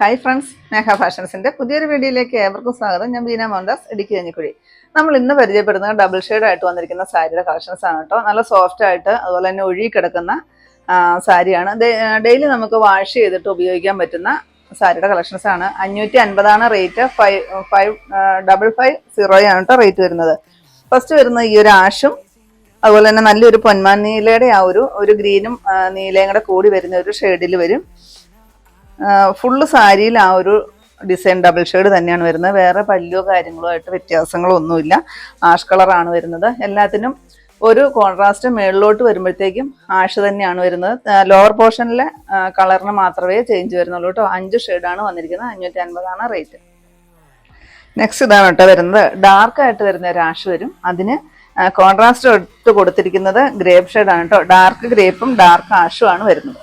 Hi friends സ്നേഹ ഫാഷൻസിന്റെ പുതിയൊരു വീഡിയോയിലേക്ക് ഏവർക്കും സ്വാഗതം. ഞാൻ ബീന മോഹൻദാസ് ഇടുക്കി കഞ്ഞിക്കുഴി. നമ്മൾ ഇന്ന് പരിചയപ്പെടുന്നത് ഡബിൾ ആയിട്ട് വന്നിരിക്കുന്ന സാരിയുടെ കളക്ഷൻസ് ആണ് കേട്ടോ നല്ല സോഫ്റ്റ് ആയിട്ട് അതുപോലെ തന്നെ ഒഴുകി കിടക്കുന്ന സാരിയാണ്. ഡെയിലി നമുക്ക് വാഷ് ചെയ്തിട്ട് ഉപയോഗിക്കാൻ പറ്റുന്ന സാരിയുടെ കളക്ഷൻസ് ആണ്. അഞ്ഞൂറ്റി അൻപതാണ് rate five five double five സീറോയാണ് കേട്ടോ റേറ്റ് വരുന്നത്. ഫസ്റ്റ് വരുന്ന ഈ ഒരു ആഷും അതുപോലെ തന്നെ നല്ലൊരു പൊന്മാൻ നീലയുടെ ആ ഒരു ഒരു ഗ്രീനും നീലയും കൂടെ കൂടി വരുന്ന ഒരു ഷെയ്ഡിൽ വരും. ഫുള്ള് സാരിയിൽ ആ ഒരു ഡിസൈൻ ഡബിൾ ഷെയ്ഡ് തന്നെയാണ് വരുന്നത്. വേറെ പല്ലോ കാര്യങ്ങളോ ആയിട്ട് വ്യത്യാസങ്ങളോ ഒന്നുമില്ല ആഷ് കളറാണ് വരുന്നത്. എല്ലാത്തിനും ഒരു കോൺട്രാസ്റ്റ് മേളിലോട്ട് വരുമ്പോഴത്തേക്കും ആഷ് തന്നെയാണ് വരുന്നത്. ലോവർ പോർഷനിലെ കളറിന് മാത്രമേ ചേഞ്ച് വരുന്നുള്ളൂ കേട്ടോ അഞ്ച് ഷെയ്ഡാണ് വന്നിരിക്കുന്നത്. അഞ്ഞൂറ്റി അൻപതാണ് റേറ്റ് നെക്സ്റ്റ് ഇതാണ് കേട്ടോ വരുന്നത്. ഡാർക്ക് ആയിട്ട് വരുന്ന ഒരു ആഷ് വരും. അതിന് കോൺട്രാസ്റ്റ് എടുത്ത് കൊടുത്തിരിക്കുന്നത് ഗ്രേപ്പ് ഷെയ്ഡാണ് കേട്ടോ ഡാർക്ക് ഗ്രേപ്പും ഡാർക്ക് ആഷുമാണ് വരുന്നത്.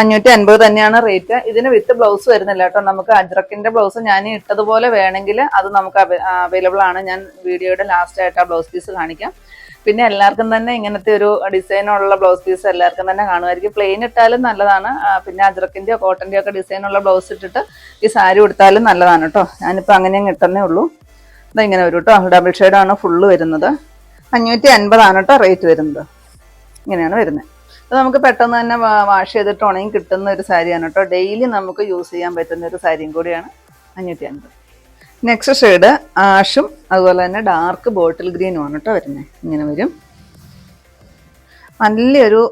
അഞ്ഞൂറ്റി അൻപത് തന്നെയാണ് റേറ്റ് ഇതിന് വിത്ത് ബ്ലൗസ് വരുന്നില്ല കേട്ടോ. നമുക്ക് അജ്രക്കിന്റെ ബ്ലൗസ് ഞാൻ ഇട്ടതുപോലെ വേണമെങ്കിൽ അത് നമുക്ക് അവൈലബിൾ ആണ്. ഞാൻ വീഡിയോയുടെ ലാസ്റ്റ് ആയിട്ട് ആ ബ്ലൗസ് പീസ് കാണിക്കാം. പിന്നെ എല്ലാവർക്കും തന്നെ ഇങ്ങനത്തെ ഒരു ഡിസൈനുള്ള ബ്ലൗസ് പീസ് എല്ലാവർക്കും തന്നെ കാണുമായിരിക്കും. പ്ലെയിൻ ഇട്ടാലും നല്ലതാണ്. പിന്നെ അജ്രക്കിന്റെയോ കോട്ടന്റെയോ ഒക്കെ ഡിസൈനുള്ള ബ്ലൗസ് ഇട്ടിട്ട് ഈ സാരി ഉടുത്താലും നല്ലതാണ് കേട്ടോ. ഞാനിപ്പോൾ അങ്ങനെ കിട്ടുന്നേ ഉള്ളൂ. ഇതാ ഇങ്ങനെ വരും കേട്ടോ. ഡബിൾ ഷെയ്ഡാണ് ഫുള്ള് വരുന്നത്. അഞ്ഞൂറ്റി അൻപതാണ് കേട്ടോ റേറ്റ് വരുന്നത്. ഇങ്ങനെയാണ് വരുന്നത്. നമുക്ക് പെട്ടെന്ന് തന്നെ വാഷ് ചെയ്തിട്ട് ഉണങ്ങി കിട്ടുന്ന ഒരു സാരിയാണ് കേട്ടോ. ഡെയിലി നമുക്ക് യൂസ് ചെയ്യാൻ പറ്റുന്ന ഒരു സാരിയും കൂടിയാണ് അഞ്ഞൂറ്റി അൻപത് നെക്സ്റ്റ് ഷെയ്ഡ് ആഷും അതുപോലെ തന്നെ ഡാർക്ക് ബോട്ടിൽ ഗ്രീനും ആണ് കേട്ടോ വരുന്നത് ഇങ്ങനെ വരും. നല്ലൊരു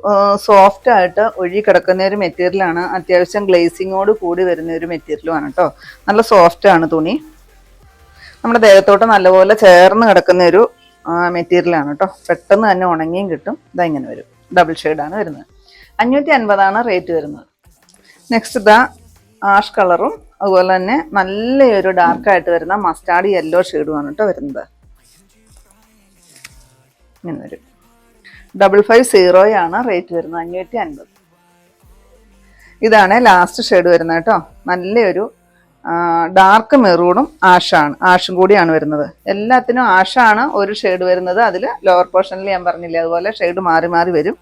സോഫ്റ്റ് ആയിട്ട് ഒഴുകി കിടക്കുന്ന ഒരു മെറ്റീരിയലാണ് അത്യാവശ്യം ഗ്ലേസിങ്ങോട് കൂടി വരുന്ന ഒരു മെറ്റീരിയലുമാണ് കേട്ടോ. നല്ല സോഫ്റ്റ് ആണ് തുണി. നമ്മുടെ ദേഹത്തോട്ട് നല്ലപോലെ ചേർന്ന് കിടക്കുന്ന ഒരു മെറ്റീരിയലാണ് കേട്ടോ. പെട്ടെന്ന് തന്നെ ഉണങ്ങിയും കിട്ടും. ഇതാ ഇങ്ങനെ വരും. ഡബിൾ ഷെയ്ഡാണ് വരുന്നത്. അഞ്ഞൂറ്റി അൻപതാണ് റേറ്റ് വരുന്നത് നെക്സ്റ്റ് ഇതാ ആഷ് കളറും അതുപോലെ തന്നെ നല്ലൊരു ഡാർക്കായിട്ട് വരുന്ന മസ്റ്റാർഡ് യെല്ലോ ഷെയ്ഡുമാണ് കേട്ടോ വരുന്നത്. ഇങ്ങനെ വരും. ഡബിൾ ഫൈവ് സീറോയാണ് റേറ്റ് വരുന്നത് അഞ്ഞൂറ്റി അൻപത് ഇതാണ് ലാസ്റ്റ് ഷെയ്ഡ് വരുന്നത് കേട്ടോ നല്ലൊരു ഡാർക്ക് മെറൂണും ആഷാണ് ആഷും കൂടിയാണ് വരുന്നത്. എല്ലാത്തിനും ആഷാണ് ഒരു ഷെയ്ഡ് വരുന്നത്. അതിൽ ലോവർ പോർഷനിൽ ഞാൻ പറഞ്ഞില്ലേ അതുപോലെ ഷെയ്ഡ് മാറി മാറി വരും.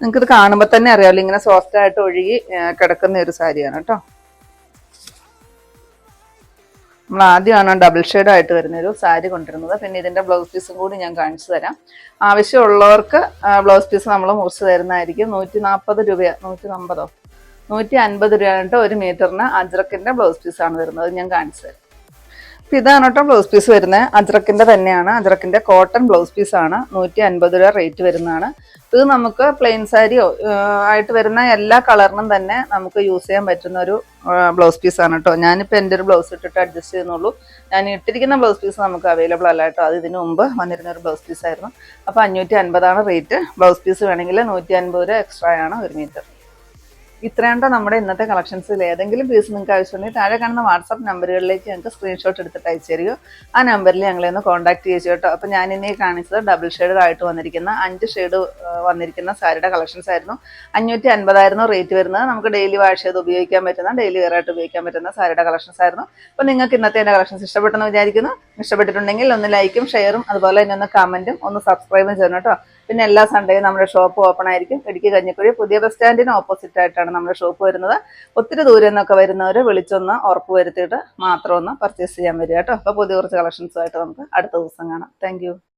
നിങ്ങൾക്കിത് കാണുമ്പോൾ തന്നെ അറിയാമല്ലോ ഇങ്ങനെ സോഫ്റ്റായിട്ട് ഒഴുകി കിടക്കുന്ന ഒരു സാരിയാണ് കേട്ടോ. നമ്മൾ ആദ്യമാണ് ഡബിൾ ഷെയ്ഡ് ആയിട്ട് വരുന്ന ഒരു സാരി കൊണ്ടുവരുന്നത്. പിന്നെ ഇതിന്റെ ബ്ലൗസ് പീസും കൂടി ഞാൻ കാണിച്ചു തരാം. ആവശ്യമുള്ളവർക്ക് ബ്ലൗസ് പീസ് നമ്മൾ മുറിച്ച് തരുന്നതായിരിക്കും. നൂറ്റി നാൽപ്പത് രൂപയാണ് നൂറ്റി അമ്പതോ നൂറ്റി അൻപത് രൂപ ഒരു മീറ്ററിന് അജ്രക്കിന്റെ ബ്ലൗസ് പീസാണ് വരുന്നത്. ഞാൻ കാണിച്ചു തരാം. അപ്പൊ ഇതാണ് കേട്ടോ ബ്ലൗസ് പീസ് വരുന്നത്. അജ്രക്കിന്റെ തന്നെയാണ്. അജ്രക്കിന്റെ കോട്ടൺ ബ്ലൗസ് പീസാണ് നൂറ്റി അൻപത് രൂപ റേറ്റ് വരുന്നതാണ്. ഇത് നമുക്ക് പ്ലെയിൻ സാരിയോ ആയിട്ട് വരുന്ന എല്ലാ കളറിനും തന്നെ നമുക്ക് യൂസ് ചെയ്യാൻ പറ്റുന്ന ഒരു ബ്ലൗസ് പീസാണ് കേട്ടോ ഞാനിപ്പോൾ എന്റെ ഒരു ബ്ലൗസ് ഇട്ടിട്ട് അഡ്ജസ്റ്റ് ചെയ്യുന്നുള്ളൂ. ഞാൻ ഇട്ടിരിക്കുന്ന ബ്ലൗസ് പീസ് നമുക്ക് അവൈലബിൾ അല്ല കേട്ടോ അത് ഇതിന് മുമ്പ് വന്നിരുന്ന ഒരു ബ്ലൗസ് പീസായിരുന്നു അപ്പോൾ അഞ്ഞൂറ്റി അൻപതാണ് റേറ്റ് ബ്ലൗസ് പീസ് വേണമെങ്കിൽ നൂറ്റി അൻപത് രൂപ എക്സ്ട്രാ ആണ് ഒരു മീറ്റർ. ഇത്രയുണ്ടോ നമ്മുടെ ഇന്നത്തെ കളക്ഷൻസിൽ. ഏതെങ്കിലും പീസ് നിങ്ങൾക്ക് ആവശ്യമുണ്ടെങ്കിൽ താഴെ കാണുന്ന വാട്സാപ്പ് നമ്പറുകളിലേക്ക് ഞങ്ങൾക്ക് സ്ക്രീൻഷോട്ട് എടുത്തിട്ട് അയച്ചു തരികയോ ആ നമ്പറിൽ ഞങ്ങളെ ഒന്ന് കോൺടാക്ട് ചെയ്യിച്ചു കേട്ടോ. അപ്പോൾ ഞാൻ ഇനി കാണിച്ചത് ഡബിൾ ഷെയ്ഡ് ആയിട്ട് വന്നിരിക്കുന്ന അഞ്ച് ഷെയ്ഡ് വന്നിരിക്കുന്ന സാരിയുടെ കളക്ഷൻസ് ആയിരുന്നു. അഞ്ഞൂറ്റി അൻപതായിരുന്നു റേറ്റ് വരുന്നത്. നമുക്ക് ഡെയിലി വാഷ് ചെയ്ത് ഉപയോഗിക്കാൻ പറ്റുന്ന ഡെയിലി വെയർ ആയിട്ട് ഉപയോഗിക്കാൻ പറ്റുന്ന സാരിയുടെ കളക്ഷൻസ് ആയിരുന്നു. അപ്പോൾ നിങ്ങൾക്ക് ഇന്നത്തെ എന്റെ കളക്ഷൻസ് ഇഷ്ടപ്പെട്ടെന്ന് വിചാരിക്കുന്നു. ഇഷ്ടപ്പെട്ടിട്ടുണ്ടെങ്കിൽ ഒന്ന് ലൈക്കും ഷെയറും അതുപോലെ തന്നെ ഒന്ന് കമന്റും ഒന്ന് സബ്സ്ക്രൈബും ചെയ്യണം കേട്ടോ. പിന്നെ എല്ലാ സൺഡേയും നമ്മുടെ ഷോപ്പ് ഓപ്പൺ ആയിരിക്കും. ഇടുക്കി കഞ്ഞിക്കുഴി പുതിയ ബസ് സ്റ്റാൻഡിന് ഓപ്പോസിറ്റ് ആയിട്ടാണ് നമ്മുടെ ഷോപ്പ് വരുന്നത്. ഒത്തിരി ദൂരെ നിന്നൊക്കെ വരുന്നവർ വിളിച്ചൊന്ന് ഉറപ്പ് വരുത്തിയിട്ട് മാത്രം ഒന്ന് പർച്ചേസ് ചെയ്യാൻ വരിക കേട്ടോ. അപ്പോൾ പുതിയ കുറച്ച് കളക്ഷൻസുമായിട്ട് നമുക്ക് അടുത്ത ദിവസം കാണാം. താങ്ക്